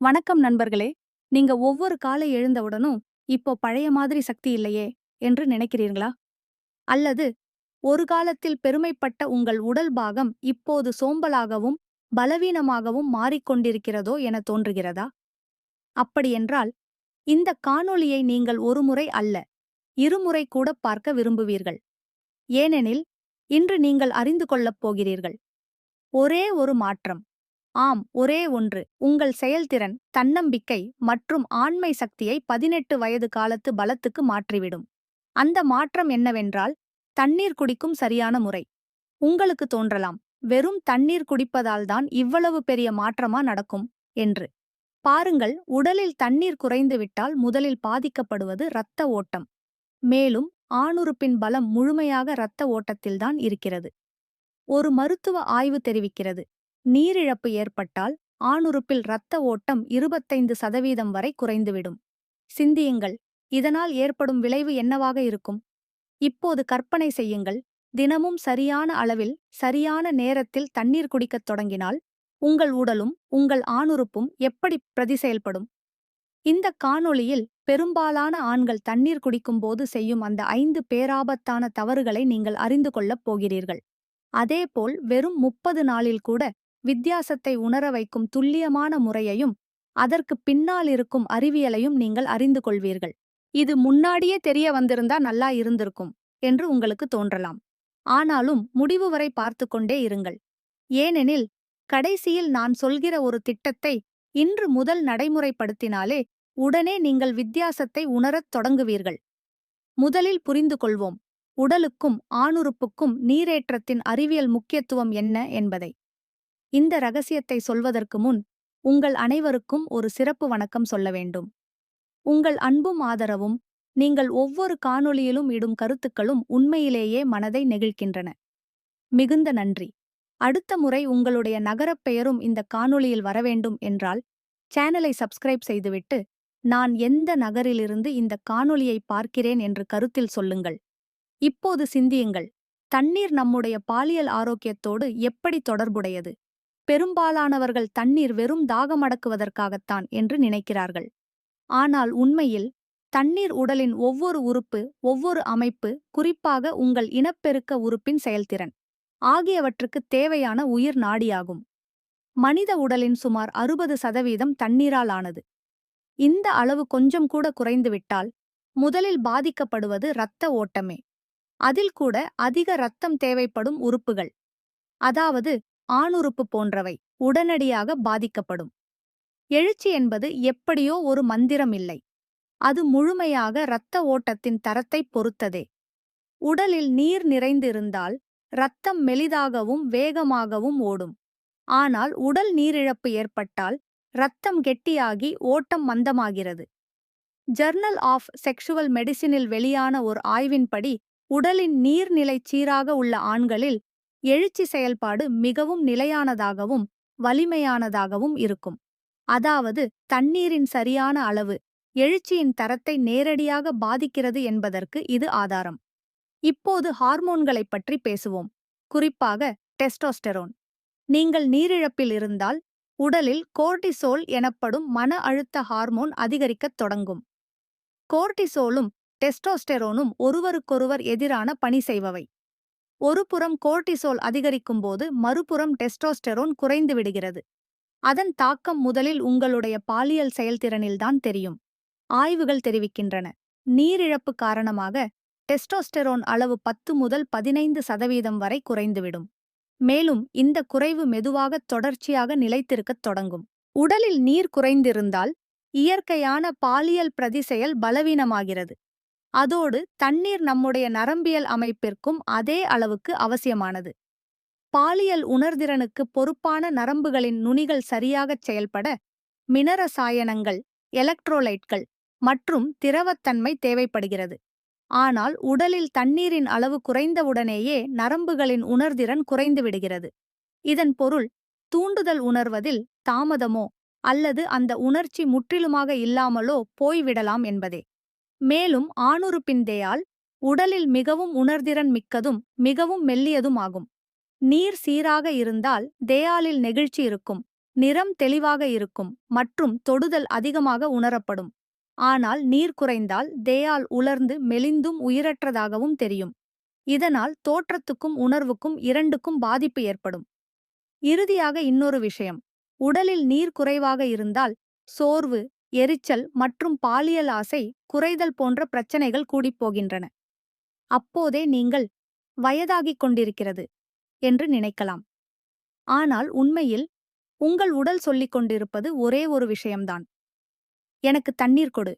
வணக்கம் நண்பர்களே. நீங்க ஒவ்வொரு காலை எழுந்தவுடனும் இப்போ பழைய மாதிரி சக்தி இல்லையே என்று நினைக்கிறீர்களா? அல்லது ஒரு காலத்தில் பெருமைப்பட்ட உங்கள் உடல் பாகம் இப்போது சோம்பலாகவும் பலவீனமாகவும் மாறிக்கொண்டிருக்கிறதோ என தோன்றுகிறதா? அப்படியென்றால் இந்த காணொளியை நீங்கள் ஒருமுறை அல்ல இருமுறை கூட பார்க்க விரும்புவீர்கள். ஏனெனில் இன்று நீங்கள் அறிந்து கொள்ளப் போகிறீர்கள். ஒரே ஒரு மாற்றம். ஆம் ஒரே ஒன்று. உங்கள் செயல்திறன் தன்னம்பிக்கை மற்றும் ஆண்மை சக்தியை பதினெட்டு வயது காலத்து பலத்துக்கு மாற்றிவிடும். அந்த மாற்றம் என்னவென்றால் தண்ணீர் குடிக்கும் சரியான முறை. உங்களுக்கு தோன்றலாம் வெறும் தண்ணீர் குடிப்பதால்தான் இவ்வளவு பெரிய மாற்றமா நடக்கும் என்று. பாருங்கள் உடலில் தண்ணீர் குறைந்துவிட்டால் முதலில் பாதிக்கப்படுவது இரத்த ஓட்டம். மேலும் ஆணுறுப்பின் பலம் முழுமையாக இரத்த ஓட்டத்தில்தான் இருக்கிறது. ஒரு மருத்துவ ஆய்வு தெரிவிக்கிறது. நீரிழப்பு ஏற்பட்டால் ஆணுறுப்பில் இரத்த ஓட்டம் இருபத்தைந்து சதவீதம் வரை குறைந்துவிடும். சிந்தியுங்கள் இதனால் ஏற்படும் விளைவு என்னவாக இருக்கும்? இப்போது கற்பனை செய்யுங்கள். தினமும் சரியான அளவில் சரியான நேரத்தில் தண்ணீர் குடிக்கத் தொடங்கினால் உங்கள் உடலும் உங்கள் ஆணுறுப்பும் எப்படி பிரதி செயல்படும் இந்த காணொளியில் பெரும்பாலான ஆண்கள் தண்ணீர் குடிக்கும்போது செய்யும் அந்த ஐந்து பேராபத்தான தவறுகளை நீங்கள் அறிந்து கொள்ளப் போகிறீர்கள். அதேபோல் வெறும் முப்பது நாளில் கூட வித்தியாசத்தை உணர வைக்கும் துல்லியமான முறையையும் அதற்கு பின்னால் இருக்கும் அறிவியலையும் நீங்கள் அறிந்து கொள்வீர்கள். இது முன்னாடியே தெரிய வந்திருந்தா நல்லா இருந்திருக்கும் என்று உங்களுக்கு தோன்றலாம். ஆனாலும் முடிவு வரை பார்த்து கொண்டே இருங்கள். ஏனெனில் கடைசியில் நான் சொல்கிற ஒரு திட்டத்தை இன்று முதல் நடைமுறைப்படுத்தினாலே உடனே நீங்கள் வித்தியாசத்தை உணரத் தொடங்குவீர்கள். முதலில் புரிந்து கொள்வோம். உடலுக்கும் ஆணுறுப்புக்கும் நீரேற்றத்தின் அறிவியல் முக்கியத்துவம் என்ன என்பதை. இந்த ரகசியத்தை சொல்வதற்கு முன் உங்கள் அனைவருக்கும் ஒரு சிறப்பு வணக்கம் சொல்ல வேண்டும். உங்கள் அன்பும் ஆதரவும் நீங்கள் ஒவ்வொரு காணொளியிலும் இடும் கருத்துக்களும் உண்மையிலேயே மனதை நெகிழ்கின்றன. மிகுந்த நன்றி. அடுத்த முறை உங்களுடைய நகரப் பெயரும் இந்த காணொளியில் வரவேண்டும் என்றால் சேனலை சப்ஸ்கிரைப் செய்துவிட்டு நான் எந்த நகரிலிருந்து இந்த காணொளியை பார்க்கிறேன் என்று கருத்தில் சொல்லுங்கள். இப்போது சிந்தியுங்கள். தண்ணீர் நம்முடைய பாலியல் ஆரோக்கியத்தோடு எப்படி தொடர்புடையது? பெரும்பாலானவர்கள் தண்ணீர் வெறும் தாகமடக்குவதற்காகத்தான் என்று நினைக்கிறார்கள். ஆனால் உண்மையில் தண்ணீர் உடலின் ஒவ்வொரு உறுப்பு ஒவ்வொரு அமைப்பு குறிப்பாக உங்கள் இனப்பெருக்க உறுப்பின் செயல்திறன் ஆகியவற்றுக்கு தேவையான உயிர் நாடியாகும். மனித உடலின் சுமார் அறுபது சதவீதம் தண்ணீரால் ஆனது. இந்த அளவு கொஞ்சம் கூட குறைந்துவிட்டால் முதலில் பாதிக்கப்படுவது இரத்த ஓட்டமே. அதில் கூட அதிக இரத்தம் தேவைப்படும் உறுப்புகள். அதாவது ஆணுறுப்பு போன்றவை உடனடியாக பாதிக்கப்படும். எழுச்சி என்பது எப்படியோ ஒரு மந்திரம் இல்லை. அது முழுமையாக இரத்த ஓட்டத்தின் தரத்தை பொறுத்ததே. உடலில் நீர் நிறைந்திருந்தால் இரத்தம் மெலிதாகவும் வேகமாகவும் ஓடும். ஆனால் உடல் நீரிழப்பு ஏற்பட்டால் இரத்தம் கெட்டியாகி ஓட்டம் மந்தமாகிறது. ஜர்னல் ஆஃப் செக்ஷுவல் மெடிசினில் வெளியான ஒரு ஆய்வின்படி உடலின் நீர்நிலை சீராக உள்ள ஆண்களில் எழுச்சி செயல்பாடு மிகவும் நிலையானதாகவும் வலிமையானதாகவும் இருக்கும். அதாவது தண்ணீரின் சரியான அளவு எழுச்சியின் தரத்தை நேரடியாக பாதிக்கிறது என்பதற்கு இது ஆதாரம். இப்போது ஹார்மோன்களைப் பற்றி பேசுவோம். குறிப்பாக டெஸ்டோஸ்டெரோன். நீங்கள் நீரிழப்பில் இருந்தால் உடலில் கோர்டிசோல் எனப்படும் மன அழுத்த ஹார்மோன் அதிகரிக்கத் தொடங்கும். கோர்டிசோலும் டெஸ்டோஸ்டெரோனும் ஒருவருக்கொருவர் எதிரான பணி செய்பவை. ஒருபுறம் கோர்டிசோல் அதிகரிக்கும் போது மறுபுறம் டெஸ்டோஸ்டெரோன் குறைந்து விடுகிறது. அதன் தாக்கம் முதலில் உங்களுடைய பாலியல் செயல்திறனில்தான் தெரியும். ஆய்வுகள் தெரிவிக்கின்றன. நீரிழப்பு காரணமாக டெஸ்டோஸ்டெரோன் அளவு பத்து முதல் பதினைந்து சதவீதம் வரை குறைந்துவிடும். மேலும் இந்த குறைவு மெதுவாக தொடர்ச்சியாக நிலைத்திருக்கத் தொடங்கும். உடலில் நீர் குறைந்திருந்தால் இயற்கையான பாலியல் பிரதிசெயல் பலவீனமாகிறது. அதோடு தண்ணீர் நம்முடைய நரம்பியல் அமைப்பிற்கும் அதே அளவுக்கு அவசியமானது. பாலியல் உணர்திறனுக்கு பொறுப்பான நரம்புகளின் நுனிகள் சரியாகச் செயல்பட மினரசாயனங்கள் எலக்ட்ரோலைட்கள் மற்றும் திரவத்தன்மை தேவைப்படுகிறது. ஆனால் உடலில் தண்ணீரின் அளவு குறைந்தவுடனேயே நரம்புகளின் உணர்திறன் குறைந்துவிடுகிறது. இதன் பொருள் தூண்டுதல் உணர்வதில் தாமதமோ அல்லது அந்த உணர்ச்சி முற்றிலுமாக இல்லாமலோ போய்விடலாம் என்பதே. மேலும் ஆணுறுப்பின் தேயால் உடலில் மிகவும் உணர்திறன் மிக்கதும் மிகவும் மெல்லியதும் ஆகும் நீர் சீராக இருந்தால் தேயாலில் நெகிழ்ச்சி இருக்கும் நிறம் தெளிவாக இருக்கும் மற்றும் தொடுதல் அதிகமாக உணரப்படும். ஆனால் நீர் குறைந்தால் தேயால் உலர்ந்து மெலிந்தும் உயிரற்றதாகவும் தெரியும். இதனால் தோற்றத்துக்கும் உணர்வுக்கும் இரண்டுக்கும் பாதிப்பு ஏற்படும். இறுதியாக இன்னொரு விஷயம். உடலில் நீர் குறைவாக இருந்தால் சோர்வு எரிச்சல் மற்றும் பாலியல் ஆசை குறைதல் போன்ற பிரச்சனைகள் கூடிப்போகின்றன அப்போதே நீங்கள் வயதாகிக் கொண்டிருக்கிறது என்று நினைக்கலாம். ஆனால் உண்மையில் உங்கள் உடல் சொல்லிக் கொண்டிருப்பது ஒரே ஒரு விஷயம்தான். எனக்கு தண்ணீர் கொடு.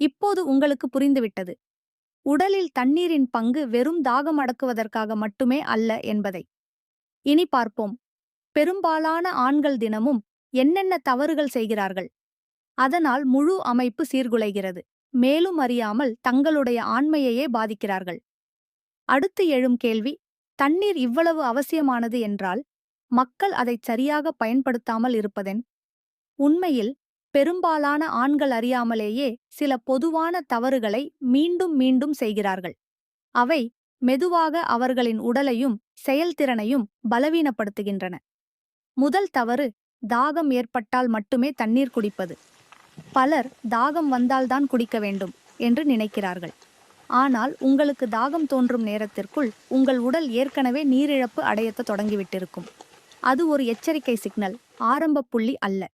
இப்போது உங்களுக்கு புரிந்துவிட்டது. உடலில் தண்ணீரின் பங்கு வெறும் தாகம் அடக்குவதற்காக மட்டுமே அல்ல என்பதை. இனி பார்ப்போம். பெரும்பாலான ஆண்கள் தினமும் என்னென்ன தவறுகள் செய்கிறார்கள்? அதனால் முழு அமைப்பு சீர்குலைகிறது. மேலும் அறியாமல் தங்களுடைய ஆண்மையையே பாதிக்கிறார்கள். அடுத்து எழும் கேள்வி தண்ணீர் இவ்வளவு அவசியமானது என்றால் மக்கள் அதைச் சரியாக பயன்படுத்தாமல் இருப்பதென்? உண்மையில் பெரும்பாலான ஆண்கள் அறியாமலேயே சில பொதுவான தவறுகளை மீண்டும் மீண்டும் செய்கிறார்கள். அவை மெதுவாக அவர்களின் உடலையும் செயல்திறனையும் பலவீனப்படுத்துகின்றன. முதல் தவறு தாகம் ஏற்பட்டால் மட்டுமே தண்ணீர் குடிப்பது. பலர் தாகம் வந்தால்தான் குடிக்க வேண்டும் என்று நினைக்கிறார்கள். ஆனால் உங்களுக்கு தாகம் தோன்றும் நேரத்திற்குள் உங்கள் உடல் ஏற்கனவே நீரிழப்பு அடையத் தொடங்கிவிட்டிருக்கும். அது ஒரு எச்சரிக்கை சிக்னல் ஆரம்ப புள்ளி அல்ல.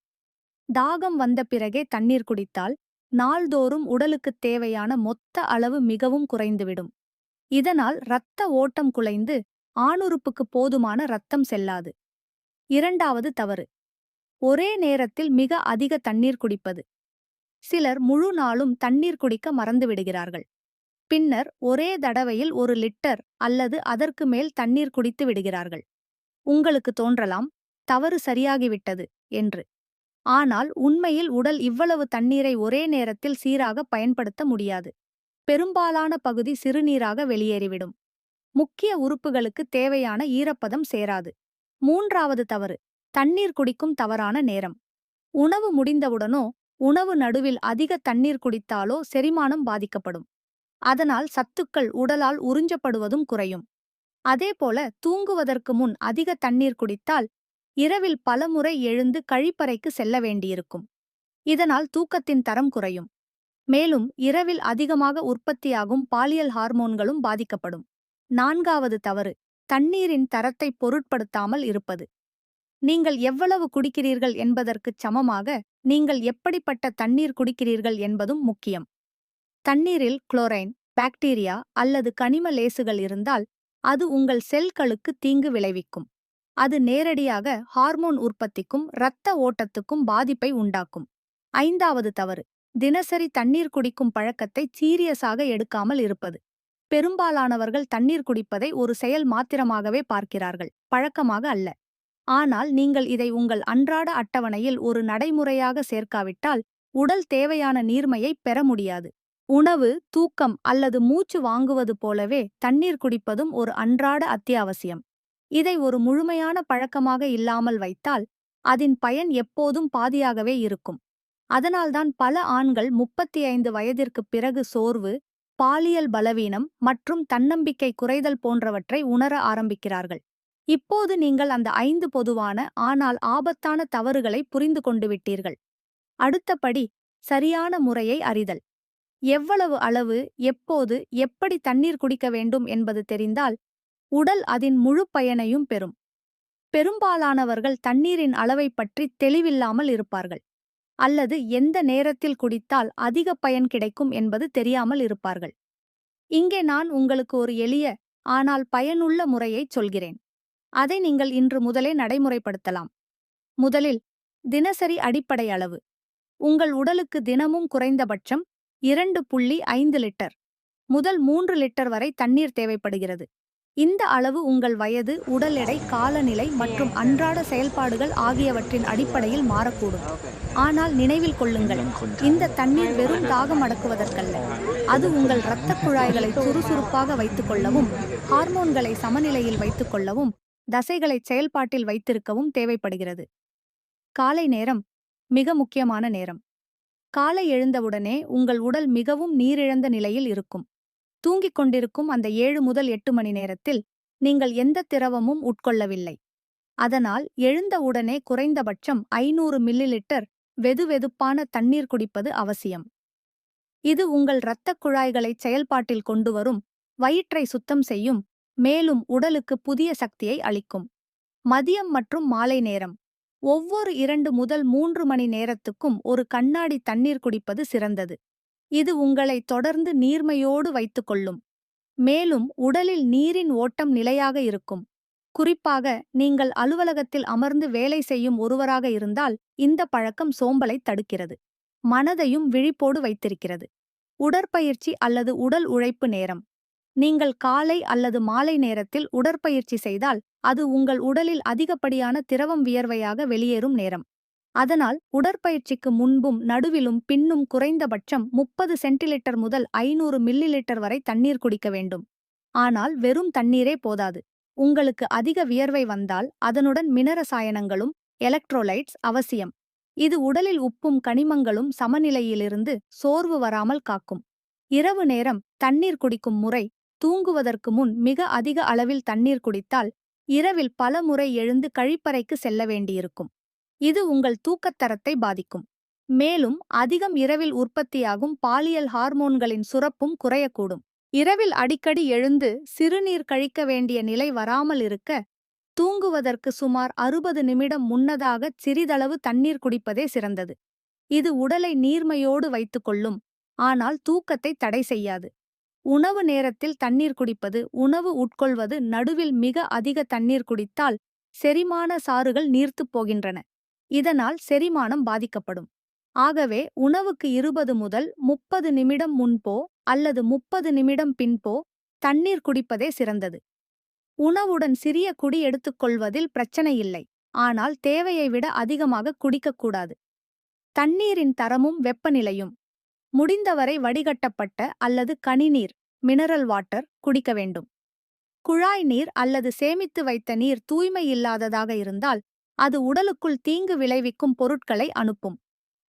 தாகம் வந்த பிறகே தண்ணீர் குடித்தால் நாள்தோறும் உடலுக்குத் தேவையான மொத்த அளவு மிகவும் குறைந்துவிடும். இதனால் இரத்த ஓட்டம் குலைந்து ஆணுறுப்புக்கு போதுமான இரத்தம் செல்லாது. இரண்டாவது தவறு ஒரே நேரத்தில் மிக அதிக தண்ணீர் குடிப்பது. சிலர் முழு நாளும் தண்ணீர் குடிக்க மறந்துவிடுகிறார்கள் பின்னர் ஒரே தடவையில் ஒரு லிட்டர் அல்லது அதற்கு மேல் தண்ணீர் குடித்து விடுகிறார்கள். உங்களுக்கு தோன்றலாம் தவறு சரியாகிவிட்டது என்று. ஆனால் உண்மையில் உடல் இவ்வளவு தண்ணீரை ஒரே நேரத்தில் சீராக பயன்படுத்த முடியாது. பெரும்பாலான பகுதி சிறுநீராக வெளியேறிவிடும். முக்கிய உறுப்புகளுக்கு தேவையான ஈரப்பதம் சேராது. மூன்றாவது தவறு தண்ணீர் குடிக்கும் தவறான நேரம். உணவு முடிந்தவுடனோ உணவு நடுவில் அதிக தண்ணீர் குடித்தாலோ செரிமானம் பாதிக்கப்படும். அதனால் சத்துக்கள் உடலால் உறிஞ்சப்படுவதும் குறையும். அதேபோல தூங்குவதற்கு முன் அதிக தண்ணீர் குடித்தால் இரவில் பலமுறை எழுந்து கழிப்பறைக்கு செல்ல வேண்டியிருக்கும். இதனால் தூக்கத்தின் தரம் குறையும். மேலும் இரவில் அதிகமாக உற்பத்தியாகும் பாலியல் ஹார்மோன்களும் பாதிக்கப்படும். நான்காவது தவறு தண்ணீரின் தரத்தை பொருட்படுத்தாமல் இருப்பது. நீங்கள் எவ்வளவு குடிக்கிறீர்கள் என்பதற்குச் சமமாக நீங்கள் எப்படிப்பட்ட தண்ணீர் குடிக்கிறீர்கள் என்பதும் முக்கியம். தண்ணீரில் குளோரைன் பாக்டீரியா அல்லது கனிம லேசுகள் இருந்தால் அது உங்கள் செல்களுக்கு தீங்கு விளைவிக்கும். அது நேரடியாக ஹார்மோன் உற்பத்திக்கும் இரத்த ஓட்டத்துக்கும் பாதிப்பை உண்டாக்கும். ஐந்தாவது தவறு தினசரி தண்ணீர் குடிக்கும் பழக்கத்தை சீரியஸாக எடுக்காமல் இருப்பது. பெரும்பாலானவர்கள் தண்ணீர் குடிப்பதை ஒரு செயல் மாத்திரமாகவே பார்க்கிறார்கள் பழக்கமாக அல்ல. ஆனால் நீங்கள் இதை உங்கள் அன்றாட அட்டவணையில் ஒரு நடைமுறையாக சேர்க்காவிட்டால் உடல் தேவையான நீர்மையை பெற முடியாது. உணவு தூக்கம் அல்லது மூச்சு வாங்குவது போலவே தண்ணீர் குடிப்பதும் ஒரு அன்றாட அத்தியாவசியம். இதை ஒரு முழுமையான பழக்கமாக இல்லாமல் வைத்தால் அதன் பயன் எப்போதும் பாதியாகவே இருக்கும். அதனால்தான் பல ஆண்கள் முப்பத்தி ஐந்து வயதிற்குப் பிறகு சோர்வு பாலியல் பலவீனம் மற்றும் தன்னம்பிக்கை குறைதல் போன்றவற்றை உணர ஆரம்பிக்கிறார்கள். இப்போது நீங்கள் அந்த ஐந்து பொதுவான ஆனால் ஆபத்தான தவறுகளை புரிந்து கொண்டு விட்டீர்கள். அடுத்தபடி சரியான முறையை அறிதல். எவ்வளவு அளவு எப்போது எப்படி தண்ணீர் குடிக்க வேண்டும் என்பது தெரிந்தால் உடல் அதன் முழு பயனையும் பெறும். பெரும்பாலானவர்கள் தண்ணீரின் அளவை பற்றி தெளிவில்லாமல் இருப்பார்கள். அல்லது எந்த நேரத்தில் குடித்தால் அதிக பயன் கிடைக்கும் என்பது தெரியாமல் இருப்பார்கள். இங்கே நான் உங்களுக்கு ஒரு எளிய ஆனால் பயனுள்ள முறையைச் சொல்கிறேன். அதை நீங்கள் இன்று முதலே நடைமுறைப்படுத்தலாம். முதலில் தினசரி அடிப்படை அளவு. உங்கள் உடலுக்கு தினமும் குறைந்தபட்சம் இரண்டு புள்ளி ஐந்து லிட்டர். முதல் மூன்று லிட்டர் வரை தண்ணீர் தேவைப்படுகிறது. இந்த அளவு உங்கள் வயது உடல் எடை காலநிலை மற்றும் அன்றாட செயல்பாடுகள் ஆகியவற்றின் அடிப்படையில் மாறக்கூடும். ஆனால் நினைவில் கொள்ளுங்கள் இந்த தண்ணீர் வெறும் தாகம் அடக்குவதற்கல்ல. அது உங்கள் இரத்த குழாய்களை சுறுசுறுப்பாக வைத்துக் கொள்ளவும் ஹார்மோன்களை சமநிலையில் வைத்துக் கொள்ளவும் தசைகளை செயல்பாட்டில் வைத்திருக்கவும் தேவைப்படுகிறது. காலை நேரம் மிக முக்கியமான நேரம். காலை எழுந்தவுடனே உங்கள் உடல் மிகவும் நீரிழந்த நிலையில் இருக்கும். தூங்கிக் கொண்டிருக்கும் அந்த ஏழு முதல் எட்டு மணி நேரத்தில் நீங்கள் எந்த திரவமும் உட்கொள்ளவில்லை. அதனால் எழுந்தவுடனே குறைந்தபட்சம் ஐநூறு மில்லிலிட்டர் வெதுவெதுப்பான தண்ணீர் குடிப்பது அவசியம். இது உங்கள் இரத்தக் குழாய்களை செயல்பாட்டில் கொண்டு வரும் வயிற்றை சுத்தம் செய்யும் மேலும் உடலுக்கு புதிய சக்தியை அளிக்கும். மதியம் மற்றும் மாலை நேரம். ஒவ்வொரு இரண்டு முதல் மூன்று மணி நேரத்துக்கும் ஒரு கண்ணாடி தண்ணீர் குடிப்பது சிறந்தது. இது உங்களை தொடர்ந்து நீர்மையோடு வைத்துக்கொள்ளும். மேலும் உடலில் நீரின் ஓட்டம் நிலையாக இருக்கும். குறிப்பாக நீங்கள் அலுவலகத்தில் அமர்ந்து வேலை செய்யும் ஒருவராக இருந்தால் இந்த பழக்கம் சோம்பலை தடுக்கிறது. மனதையும் விழிப்போடு வைத்திருக்கிறது. உடற்பயிற்சி அல்லது உடல் உழைப்பு நேரம். நீங்கள் காலை அல்லது மாலை நேரத்தில் உடற்பயிற்சி செய்தால் அது உங்கள் உடலில் அதிகப்படியான திரவம் வியர்வையாக வெளியேறும் நேரம். அதனால் உடற்பயிற்சிக்கு முன்பும் நடுவிலும் பின்னும் குறைந்தபட்சம் முப்பது சென்டிலிட்டர் முதல் ஐநூறு மில்லிலிட்டர் வரை தண்ணீர் குடிக்க வேண்டும். ஆனால் வெறும் தண்ணீரே போதாது. உங்களுக்கு அதிக வியர்வை வந்தால் அதனுடன் மினரசாயனங்களும் எலக்ட்ரோலைட்ஸ் அவசியம். இது உடலில் உப்பும் கனிமங்களும் சமநிலையிலிருந்து சோர்வு வராமல் காக்கும். இரவு நேரம் தண்ணீர் குடிக்கும் முறை தூங்குவதற்கு முன் மிக அதிக அளவில் தண்ணீர் குடித்தால் இரவில் பல முறை எழுந்து கழிப்பறைக்கு செல்ல வேண்டியிருக்கும். இது உங்கள் தூக்கத்தரத்தை பாதிக்கும். மேலும் அதிகம் இரவில் உற்பத்தியாகும் பாலியல் ஹார்மோன்களின் சுரப்பும் குறையக்கூடும். இரவில் அடிக்கடி எழுந்து சிறுநீர் கழிக்க வேண்டிய நிலை வராமல் இருக்க தூங்குவதற்கு சுமார் அறுபது நிமிடம் முன்னதாக சிறிதளவு தண்ணீர் குடிப்பதே சிறந்தது. இது உடலை நீர்மையோடு வைத்துக்கொள்ளும் ஆனால் தூக்கத்தை தடை செய்யாது. உணவு நேரத்தில் தண்ணீர் குடிப்பது உணவு உட்கொள்வது நடுவில் மிக அதிக தண்ணீர் குடித்தால் செரிமான சாறுகள் நீர்த்துப் போகின்றன. இதனால் செரிமானம் பாதிக்கப்படும். ஆகவே உணவுக்கு இருபது முதல் முப்பது நிமிடம் முன்போ அல்லது முப்பது நிமிடம் பின்போ தண்ணீர் குடிப்பதே சிறந்தது. உணவுடன் சிறிய குடி எடுத்துக்கொள்வதில் பிரச்சனை இல்லை. ஆனால் தேவையை விட அதிகமாக குடிக்கக்கூடாது தண்ணீரின் தரமும் வெப்பநிலையும். முடிந்தவரை வடிகட்டப்பட்ட அல்லது கனிநீர் மினரல் வாட்டர் குடிக்க வேண்டும். குழாய் நீர் அல்லது சேமித்து வைத்த நீர் தூய்மை இல்லாததாக இருந்தால் அது உடலுக்குள் தீங்கு விளைவிக்கும் பொருட்களை அனுப்பும்.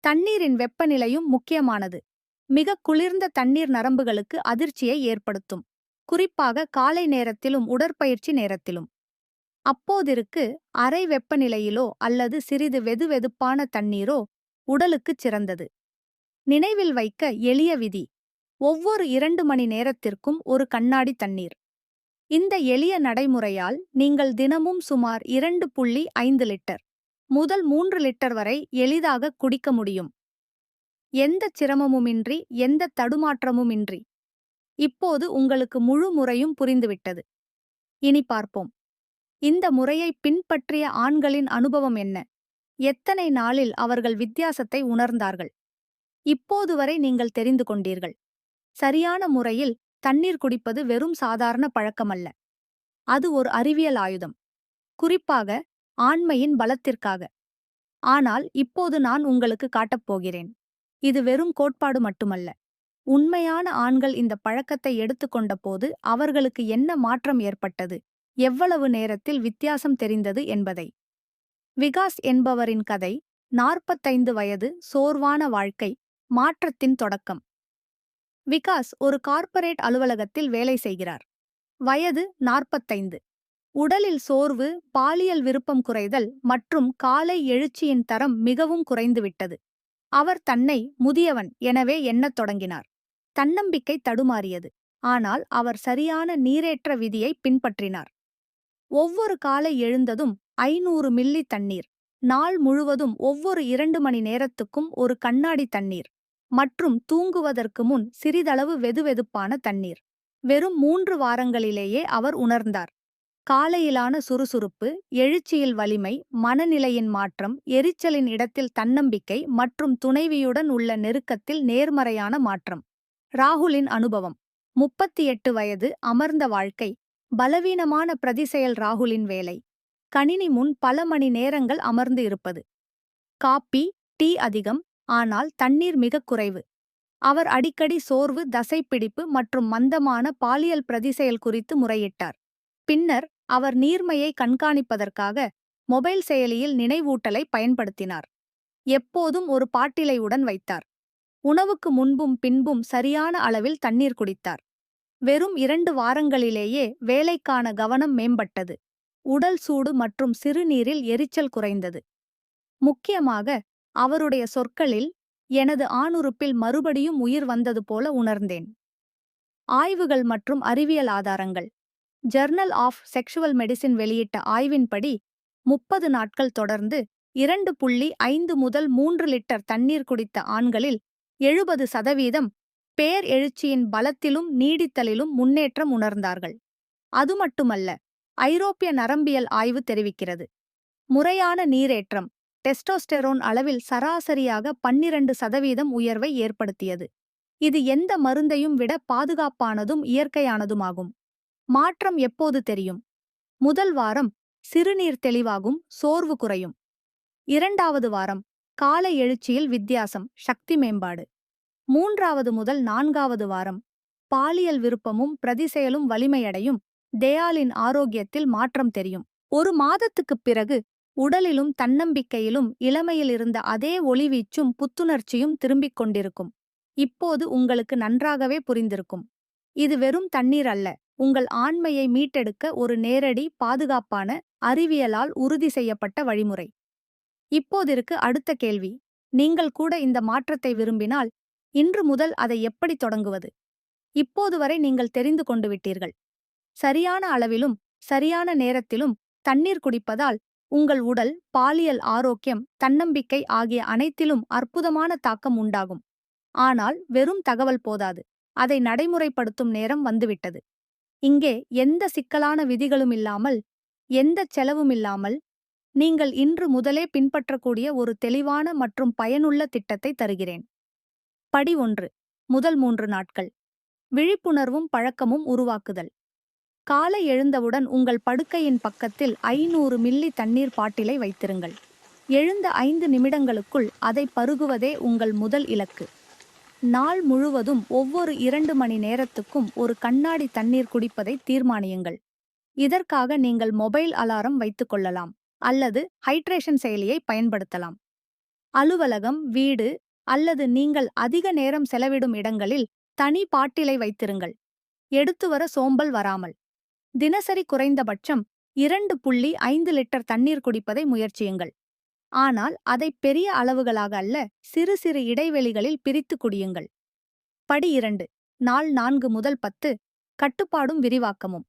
தண்ணீரின் வெப்பநிலையும் முக்கியமானது. மிக குளிர்ந்த தண்ணீர் நரம்புகளுக்கு அதிர்ச்சியை ஏற்படுத்தும். குறிப்பாக காலை நேரத்திலும் உடற்பயிற்சி நேரத்திலும். அப்போதிருக்கு அரை வெப்பநிலையிலோ அல்லது சிறிது வெதுவெதுப்பான தண்ணீரோ உடலுக்குச் சிறந்தது. நினைவில் வைக்க எளிய விதி ஒவ்வொரு இரண்டு மணி நேரத்திற்கும் ஒரு கண்ணாடி தண்ணீர். இந்த எளிய நடைமுறையால் நீங்கள் தினமும் சுமார் இரண்டு புள்ளி ஐந்து லிட்டர் முதல் மூன்று லிட்டர் வரை எளிதாக குடிக்க முடியும். எந்த சிரமமுமின்றி எந்த தடுமாற்றமுமின்றி? இப்போது உங்களுக்கு முழு முறையும் புரிந்துவிட்டது. இனி பார்ப்போம். இந்த முறையை பின்பற்றிய ஆண்களின் அனுபவம் என்ன? எத்தனை நாளில் அவர்கள் வித்தியாசத்தை உணர்ந்தார்கள்? இப்போது வரை நீங்கள் தெரிந்து கொண்டீர்கள். சரியான முறையில் தண்ணீர் குடிப்பது வெறும் சாதாரண பழக்கமல்ல. அது ஒரு அறிவியல் ஆயுதம். குறிப்பாக ஆண்மையின் பலத்திற்காக. ஆனால் இப்போது நான் உங்களுக்கு காட்டப் போகிறேன். இது வெறும் கோட்பாடு மட்டுமல்ல. உண்மையான ஆண்கள் இந்த பழக்கத்தை எடுத்துக்கொண்ட போது அவர்களுக்கு என்ன மாற்றம் ஏற்பட்டது? எவ்வளவு நேரத்தில் வித்தியாசம் தெரிந்தது என்பதை. விகாஸ் என்பவரின் கதை நாற்பத்தைந்து வயது சோர்வான வாழ்க்கை மாற்றத்தின் தொடக்கம். விகாஸ் ஒரு கார்ப்பரேட் அலுவலகத்தில் வேலை செய்கிறார். வயது நாற்பத்தைந்து. உடலில் சோர்வு பாலியல் விருப்பம் குறைதல் மற்றும் காலை எழுச்சியின் தரம் மிகவும் குறைந்துவிட்டது. அவர் தன்னை முதியவன் எனவே எண்ணத் தொடங்கினார். தன்னம்பிக்கை தடுமாறியது. ஆனால் அவர் சரியான நீரேற்ற விதியை பின்பற்றினார். ஒவ்வொரு காலை எழுந்ததும் ஐநூறு மில்லி தண்ணீர். நாள் முழுவதும் ஒவ்வொரு இரண்டு மணி நேரத்துக்கும் ஒரு கண்ணாடி தண்ணீர். மற்றும் தூங்குவதற்கு முன் சிறிதளவு வெதுவெதுப்பான தண்ணீர். வெறும் மூன்று வாரங்களிலேயே அவர் உணர்ந்தார். காலையிலான சுறுசுறுப்பு எழுச்சியில் வலிமை மனநிலையின் மாற்றம் எரிச்சலின் இடத்தில் தன்னம்பிக்கை மற்றும் துணைவியுடன் உள்ள நெருக்கத்தில் நேர்மறையான மாற்றம். ராகுலின் அனுபவம். முப்பத்தி எட்டு வயது அமர்ந்த வாழ்க்கை. பலவீனமான பிரதிசெயல் ராகுலின் வேலை. கணினி முன் பல மணி நேரங்கள் அமர்ந்து இருப்பது. காப்பி டீ அதிகம் ஆனால் தண்ணீர் மிகக் குறைவு. அவர் அடிக்கடி சோர்வு தசைப்பிடிப்பு மற்றும் மந்தமான பாலியல் பிரதிசெயல் குறித்து முறையிட்டார். பின்னர் அவர் நீர்மையை கண்காணிப்பதற்காக மொபைல் செயலியில் நினைவூட்டலை பயன்படுத்தினார். எப்போதும் ஒரு பாட்டிலையுடன் வைத்தார். உணவுக்கு முன்பும் பின்பும் சரியான அளவில் தண்ணீர் குடித்தார். வெறும் இரண்டு வாரங்களிலேயே வேலைக்கான கவனம் மேம்பட்டது. உடல் சூடு மற்றும் சிறுநீரில் எரிச்சல் குறைந்தது. முக்கியமாக அவருடைய சொற்களில் எனது ஆணுறுப்பில் மறுபடியும் உயிர் வந்தது போல உணர்ந்தேன். ஆய்வுகள் மற்றும் அறிவியல் ஆதாரங்கள். ஜர்னல் ஆஃப் செக்ஷுவல் மெடிசின் வெளியிட்ட ஆய்வின்படி முப்பது நாட்கள் தொடர்ந்து இரண்டு புள்ளி ஐந்து முதல் மூன்று லிட்டர் தண்ணீர் குடித்த ஆண்களில் எழுபது சதவீதம் பேர் எழுச்சியின் பலத்திலும் நீடித்தலிலும் முன்னேற்றம் உணர்ந்தார்கள். அது மட்டுமல்ல ஐரோப்பிய நரம்பியல் ஆய்வு தெரிவிக்கிறது. முறையான நீரேற்றம் டெஸ்டோஸ்டெரோன் அளவில் சராசரியாக பன்னிரண்டு சதவீதம் உயர்வை ஏற்படுத்தியது. இது எந்த மருந்தையும் விட பாதுகாப்பானதும் இயற்கையானதுமாகும். மாற்றம் எப்போது தெரியும்? முதல் வாரம் சிறுநீர் தெளிவாகும் சோர்வு குறையும். இரண்டாவது வாரம் காலை எழுச்சியில் வித்தியாசம் சக்தி மேம்பாடு. மூன்றாவது முதல் நான்காவது வாரம் பாலியல் விருப்பமும் பிரதிசெயலும் வலிமையடையும் தேயாலின் ஆரோக்கியத்தில் மாற்றம் தெரியும். ஒரு மாதத்துக்குப் பிறகு உடலிலும் தன்னம்பிக்கையிலும் இளமையில் இருந்த அதே ஒளிவீச்சும் புத்துணர்ச்சியும் திரும்பிக் கொண்டிருக்கும். இப்போது உங்களுக்கு நன்றாகவே புரிந்திருக்கும். இது வெறும் தண்ணீர் அல்ல. உங்கள் ஆண்மையை மீட்டெடுக்க ஒரு நேரடி பாதுகாப்பான அறிவியலால் உறுதி செய்யப்பட்ட வழிமுறை. இப்போதிருக்கு அடுத்த கேள்வி. நீங்கள் கூட இந்த மாற்றத்தை விரும்பினால் இன்று முதல் அதை எப்படி தொடங்குவது? இப்போது வரை நீங்கள் தெரிந்து கொண்டு விட்டீர்கள். சரியான அளவிலும் சரியான நேரத்திலும் தண்ணீர் குடிப்பதால் உங்கள் உடல் பாலியல் ஆரோக்கியம் தன்னம்பிக்கை ஆகிய அனைத்திலும் அற்புதமான தாக்கம் உண்டாகும். ஆனால் வெறும் தகவல் போதாது. அதை நடைமுறைப்படுத்தும் நேரம் வந்துவிட்டது. இங்கே எந்த சிக்கலான விதிகளும் இல்லாமல் எந்த செலவும் இல்லாமல் நீங்கள் இன்று முதலே பின்பற்றக்கூடிய ஒரு தெளிவான மற்றும் பயனுள்ள திட்டத்தை தருகிறேன். படி ஒன்று முதல் மூன்று நாட்கள். விழிப்புணர்வும் பழக்கமும் உருவாக்குதல். காலை எழுந்தவுடன் உங்கள் படுக்கையின் பக்கத்தில் ஐநூறு மில்லி தண்ணீர் பாட்டிலை வைத்திருங்கள். எழுந்த ஐந்து நிமிடங்களுக்குள் அதை பருகுவதே உங்கள் முதல் இலக்கு. நாள் முழுவதும் ஒவ்வொரு இரண்டு மணி நேரத்துக்கும் ஒரு கண்ணாடி தண்ணீர் குடிப்பதை தீர்மானியுங்கள். இதற்காக நீங்கள் மொபைல் அலாரம் வைத்துக்கொள்ளலாம் அல்லது ஹைட்ரேஷன் செயலியை பயன்படுத்தலாம். அலுவலகம் வீடு அல்லது நீங்கள் அதிக நேரம் செலவிடும் இடங்களில் தனி பாட்டிலை வைத்திருங்கள். எடுத்துவர சோம்பல் வராமல். தினசரி குறைந்தபட்சம் இரண்டு புள்ளி ஐந்து லிட்டர் தண்ணீர் குடிப்பதை முயற்சியுங்கள். ஆனால் அதை பெரிய அளவுகளாக அல்ல சிறு சிறு இடைவெளிகளில் பிரித்து குடியுங்கள். படி இரண்டு நாள் நான்கு முதல் பத்து கட்டுப்பாடும் விரிவாக்கமும்.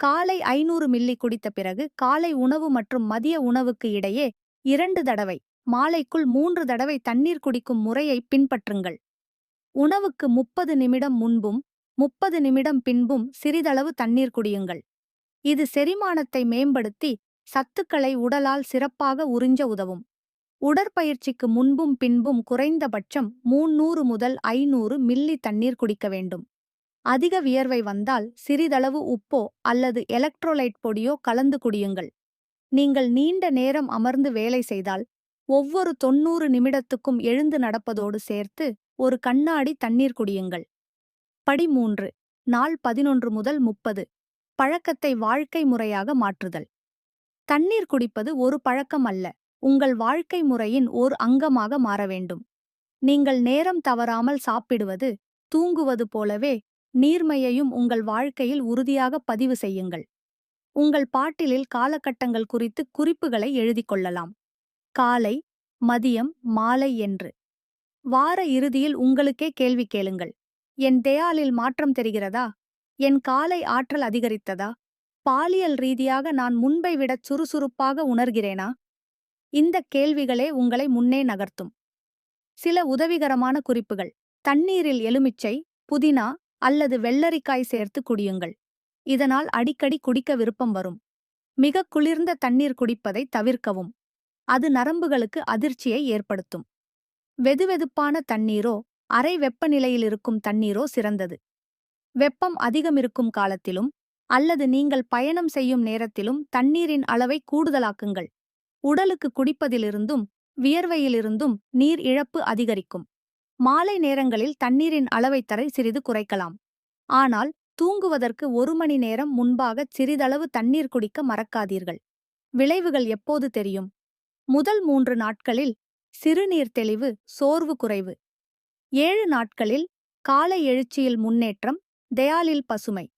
காலை ஐநூறு மில்லி குடித்த பிறகு காலை உணவு மற்றும் மதிய உணவுக்கு இடையே இரண்டு தடவை மாலைக்குள் மூன்று தடவை தண்ணீர் குடிக்கும் முறையை பின்பற்றுங்கள். உணவுக்கு முப்பது நிமிடம் முன்பும் முப்பது நிமிடம் பின்பும் சிறிதளவு தண்ணீர் குடியுங்கள். இது செரிமானத்தை மேம்படுத்தி சத்துக்களை உடலால் சிறப்பாக உறிஞ்ச உதவும். உடற்பயிற்சிக்கு முன்பும் பின்பும் குறைந்தபட்சம் மூன்னூறு முதல் ஐநூறு மில்லி தண்ணீர் குடிக்க வேண்டும். அதிக வியர்வை வந்தால் சிறிதளவு உப்போ அல்லது எலக்ட்ரோலைட் பொடியோ கலந்து குடியுங்கள். நீங்கள் நீண்ட நேரம் அமர்ந்து வேலை செய்தால் ஒவ்வொரு தொன்னூறு நிமிடத்துக்கும் எழுந்து நடப்பதோடு சேர்த்து ஒரு கண்ணாடி தண்ணீர் குடியுங்கள். படி மூன்று நாள் பதினொன்று முதல் முப்பது. பழக்கத்தை வாழ்க்கை முறையாக மாற்றுதல். தண்ணீர் குடிப்பது ஒரு பழக்கம் அல்ல. உங்கள் வாழ்க்கை முறையின் ஓர் அங்கமாக மாற வேண்டும். நீங்கள் நேரம் தவறாமல் சாப்பிடுவது தூங்குவது போலவே நீர்மையையும் உங்கள் வாழ்க்கையில் உறுதியாக பதிவு செய்யுங்கள். உங்கள் பாட்டிலில் காலகட்டங்கள் குறித்து குறிப்புகளை எழுதிக் கொள்ளலாம். காலை மதியம் மாலை என்று. வார இறுதியில் உங்களுக்கே கேள்வி கேளுங்கள். என் தயாலில் மாற்றம் தெரிகிறதா? என் காலை ஆற்றல் அதிகரித்ததா? பாலியல் ரீதியாக நான் முன்பை விடச் சுறுசுறுப்பாக உணர்கிறேனா? இந்த கேள்விகளே உங்களை முன்னே நகர்த்தும். சில உதவிகரமான குறிப்புகள். தண்ணீரில் எலுமிச்சை புதினா அல்லது வெள்ளரிக்காய் சேர்த்து குடியுங்கள். இதனால் அடிக்கடி குடிக்க விருப்பம் வரும். மிக குளிர்ந்த தண்ணீர் குடிப்பதை தவிர்க்கவும். அது நரம்புகளுக்கு அதிர்ச்சியை ஏற்படுத்தும். வெதுவெதுப்பான தண்ணீரோ அரை வெப்பநிலையில் இருக்கும் தண்ணீரோ சிறந்தது. வெப்பம் அதிகம் இருக்கும் காலத்திலும் அல்லது நீங்கள் பயணம் செய்யும் நேரத்திலும் தண்ணீரின் அளவை கூடுதலாக்குங்கள். உடலுக்கு குடிப்பதிலிருந்தும் வியர்வையிலிருந்தும் நீர் இழப்பு அதிகரிக்கும். மாலை நேரங்களில் தண்ணீரின் அளவைத் தரை சிறிது குறைக்கலாம். ஆனால் தூங்குவதற்கு ஒரு மணி நேரம் முன்பாக சிறிதளவு தண்ணீர் குடிக்க மறக்காதீர்கள். விளைவுகள் எப்போது தெரியும்? முதல் மூன்று நாட்களில் சிறுநீர் தெளிவு சோர்வு குறைவு. ஏழு நாட்களில் காலை எழுச்சியில் முன்னேற்றம் தயாலில் பசுமை.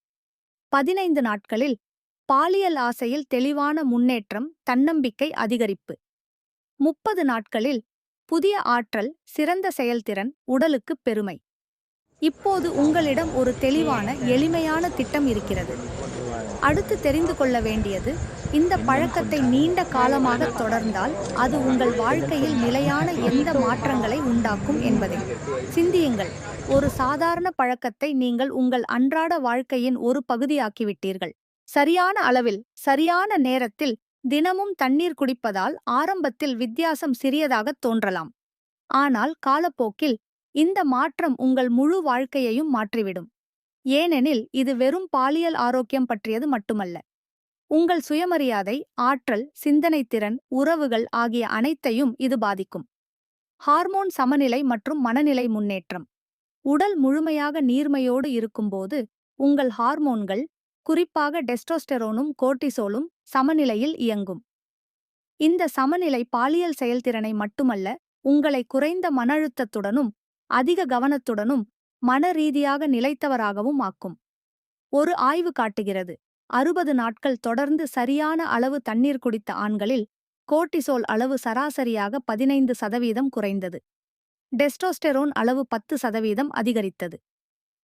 பதினைந்து நாட்களில் பாலியல் ஆசையில் தெளிவான முன்னேற்றம் தன்னம்பிக்கை அதிகரிப்பு. முப்பது நாட்களில் புதிய ஆற்றல் சிறந்த செயல்திறன் உடலுக்கு பெருமை. இப்போது உங்களிடம் ஒரு தெளிவான எளிமையான திட்டம் இருக்கிறது. அடுத்து தெரிந்து கொள்ள வேண்டியது இந்த பழக்கத்தை நீண்ட காலமாக தொடர்ந்தால் அது உங்கள் வாழ்க்கையில் நிலையான எந்த மாற்றங்களை உண்டாக்கும் என்பதை. சிந்தியுங்கள். ஒரு சாதாரண பழக்கத்தை நீங்கள் உங்கள் அன்றாட வாழ்க்கையின் ஒரு பகுதியாக்கிவிட்டீர்கள். சரியான அளவில் சரியான நேரத்தில் தினமும் தண்ணீர் குடிப்பதால் ஆரம்பத்தில் வித்தியாசம் சிறியதாகத் தோன்றலாம். ஆனால் காலப்போக்கில் இந்த மாற்றம் உங்கள் முழு வாழ்க்கையையும் மாற்றிவிடும். ஏனெனில் இது வெறும் பாலியல் ஆரோக்கியம் பற்றியது மட்டுமல்ல. உங்கள் சுயமரியாதை ஆற்றல் சிந்தனைத்திறன் உறவுகள் ஆகிய அனைத்தையும் இது பாதிக்கும். ஹார்மோன் சமநிலை மற்றும் மனநிலை முன்னேற்றம். உடல் முழுமையாக நீர்மையோடு இருக்கும்போது உங்கள் ஹார்மோன்கள் குறிப்பாக டெஸ்டோஸ்டெரோனும் கோர்ட்டிசோலும் சமநிலையில் இயங்கும். இந்த சமநிலை பாலியல் செயல்திறனை மட்டுமல்ல உங்களை குறைந்த மன அழுத்தத்துடனும் அதிக கவனத்துடனும் மன ரீதியாக நிலைத்தவராகவும் ஆக்கும். ஒரு ஆய்வு காட்டுகிறது. அறுபது நாட்கள் தொடர்ந்து சரியான அளவு தண்ணீர் குடித்த ஆண்களில் கோர்டிசோல் அளவு சராசரியாக பதினைந்து சதவீதம் குறைந்தது. டெஸ்டோஸ்டெரோன் அளவு பத்து சதவீதம் அதிகரித்தது.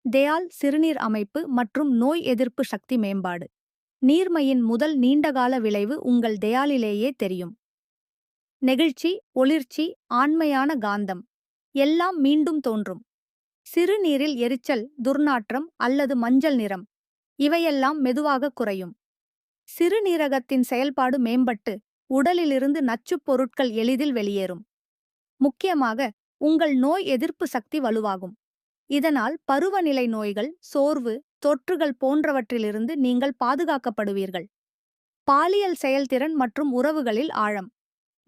தேயால் சிறுநீர் அமைப்பு மற்றும் நோய் எதிர்ப்பு சக்தி மேம்பாடு. நீர்மையின் முதல் நீண்டகால விளைவு உங்கள் தேயாலிலேயே தெரியும். நெகிழ்ச்சி ஒளிர்ச்சி ஆண்மையான காந்தம். எல்லாம் மீண்டும் தோன்றும். சிறுநீரில் எரிச்சல் துர்நாற்றம் அல்லது மஞ்சள் நிறம். இவையெல்லாம் மெதுவாக குறையும். சிறுநீரகத்தின் செயல்பாடு மேம்பட்டு உடலிலிருந்து நச்சுப் பொருட்கள் எளிதில் வெளியேறும். முக்கியமாக உங்கள் நோய் எதிர்ப்பு சக்தி வலுவாகும். இதனால் பருவநிலை நோய்கள் சோர்வு தொற்றுகள் போன்றவற்றிலிருந்து நீங்கள் பாதுகாக்கப்படுவீர்கள். பாலியல் செயல்திறன் மற்றும் உறவுகளில் ஆழம்.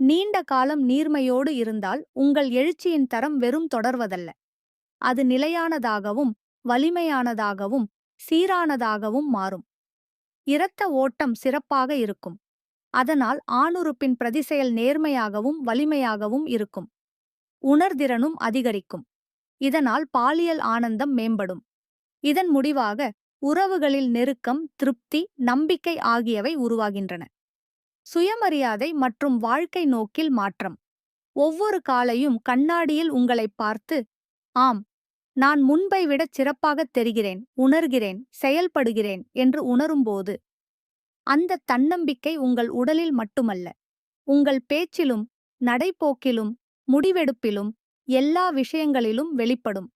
நீண்ட காலம் நீர்மையோடு இருந்தால் உங்கள் எழுச்சியின் தரம் வெறும் தொடர்வதல்ல. அது நிலையானதாகவும் வலிமையானதாகவும் சீரானதாகவும் மாறும். இரத்த ஓட்டம் சிறப்பாக இருக்கும். அதனால் ஆணுறுப்பின் பிரதிசெயல் நேர்மையாகவும் வலிமையாகவும் இருக்கும். உணர்திறனும் அதிகரிக்கும். இதனால் பாலியல் ஆனந்தம் மேம்படும். இதன் முடிவாக உறவுகளில் நெருக்கம் திருப்தி நம்பிக்கை ஆகியவை உருவாகின்றன. சுயமரியாதை மற்றும் வாழ்க்கை நோக்கில் மாற்றம். ஒவ்வொரு காலையும் கண்ணாடியில் உங்களைப் பார்த்து ஆம் நான் முன்பை விடச் சிறப்பாகத் தெரிகிறேன் உணர்கிறேன் செயல்படுகிறேன் என்று உணரும்போது அந்த தன்னம்பிக்கை உங்கள் உடலில் மட்டுமல்ல. உங்கள் பேச்சிலும் நடைப்போக்கிலும் முடிவெடுப்பிலும் எல்லா விஷயங்களிலும் வெளிப்படும்.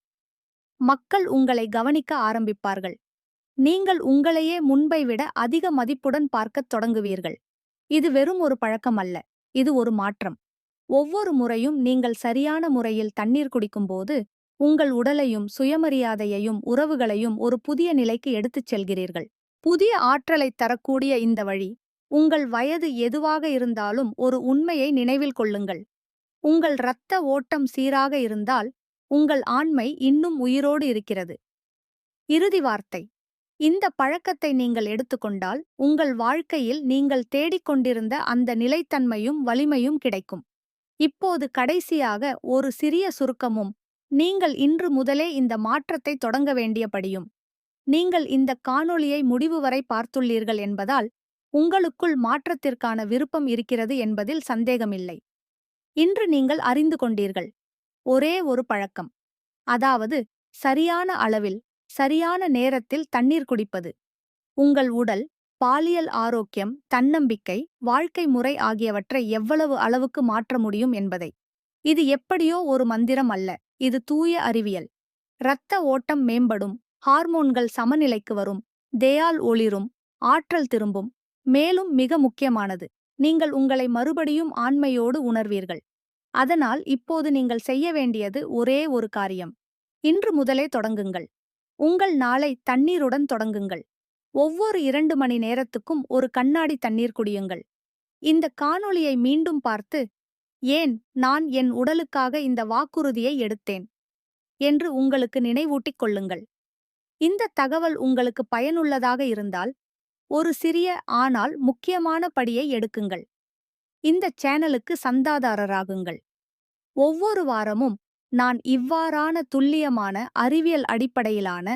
மக்கள் உங்களை கவனிக்க ஆரம்பிப்பார்கள். நீங்கள் உங்களையே முன்பை விட அதிக மதிப்புடன் பார்க்கத் தொடங்குவீர்கள். இது வெறும் ஒரு பழக்கம் அல்ல இது ஒரு மாற்றம். ஒவ்வொரு முறையும் நீங்கள் சரியான முறையில் தண்ணீர் குடிக்கும்போது உங்கள் உடலையும் சுயமரியாதையையும் உறவுகளையும் ஒரு புதிய நிலைக்கு எடுத்துச் செல்கிறீர்கள். புதிய ஆற்றலைத் தரக்கூடிய இந்த வழி உங்கள் வயது எதுவாக இருந்தாலும் ஒரு உண்மையை நினைவில் கொள்ளுங்கள். உங்கள் இரத்த ஓட்டம் சீராக இருந்தால் உங்கள் ஆண்மை இன்னும் உயிரோடு இருக்கிறது. இறுதி வார்த்தை. இந்த பழக்கத்தை நீங்கள் எடுத்துக்கொண்டால் உங்கள் வாழ்க்கையில் நீங்கள் தேடிக்கொண்டிருந்த அந்த நிலைத்தன்மையும் வலிமையும் கிடைக்கும். இப்போது கடைசியாக ஒரு சிறிய சுருக்கமும் நீங்கள் இன்று முதலே இந்த மாற்றத்தை தொடங்க வேண்டியபடியும் நீங்கள் இந்த காணொளியை முடிவு வரை பார்த்துள்ளீர்கள் என்பதால் உங்களுக்குள் மாற்றத்திற்கான விருப்பம் இருக்கிறது என்பதில் சந்தேகமில்லை. இன்று நீங்கள் அறிந்து கொண்டீர்கள். ஒரே ஒரு பழக்கம். அதாவது சரியான அளவில் சரியான நேரத்தில் தண்ணீர் குடிப்பது. உங்கள் உடல் பாலியல் ஆரோக்கியம் தன்னம்பிக்கை வாழ்க்கை முறை ஆகியவற்றை எவ்வளவு அளவுக்கு மாற்ற முடியும் என்பதை. இது எப்படியோ ஒரு மந்திரம் அல்ல. இது தூய அறிவியல். இரத்த ஓட்டம் மேம்படும் ஹார்மோன்கள் சமநிலைக்கு வரும் தேயால் ஒளிரும் ஆற்றல் திரும்பும் மேலும் மிக முக்கியமானது நீங்கள் உங்களை மறுபடியும் ஆண்மையோடு உணர்வீர்கள். அதனால் இப்போது நீங்கள் செய்ய வேண்டியது ஒரே ஒரு காரியம். இன்று முதலே தொடங்குங்கள். உங்கள் நாளை தண்ணீருடன் தொடங்குங்கள். ஒவ்வொரு இரண்டு மணி நேரத்துக்கும் ஒரு கண்ணாடி தண்ணீர் குடியுங்கள். இந்த காணொளியை மீண்டும் பார்த்து ஏன் நான் என் உடலுக்காக இந்த வாக்குறுதியை எடுத்தேன்? என்று உங்களுக்கு நினைவூட்டிக் கொள்ளுங்கள். இந்த தகவல் உங்களுக்கு பயனுள்ளதாக இருந்தால் ஒரு சிறிய ஆனால் முக்கியமான படியை எடுக்குங்கள். இந்த சேனலுக்கு சந்தாதாரராகுங்கள். ஒவ்வொரு வாரமும் நான் இவ்வாறான துல்லியமான அறிவியல் அடிப்படையிலான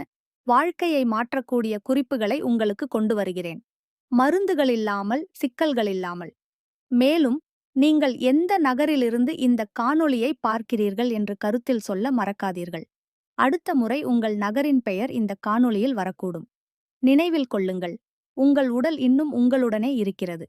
வாழ்க்கையை மாற்றக்கூடிய குறிப்புகளை உங்களுக்கு கொண்டு வருகிறேன். மருந்துகள் இல்லாமல் சிக்கல்கள் இல்லாமல். மேலும் நீங்கள் எந்த நகரிலிருந்து இந்த காணொளியை பார்க்கிறீர்கள் என்று கருத்தில் சொல்ல மறக்காதீர்கள். அடுத்த முறை உங்கள் நகரின் பெயர் இந்த காணொளியில் வரக்கூடும். நினைவில் கொள்ளுங்கள். உங்கள் உடல் இன்னும் உங்களுடனே இருக்கிறது.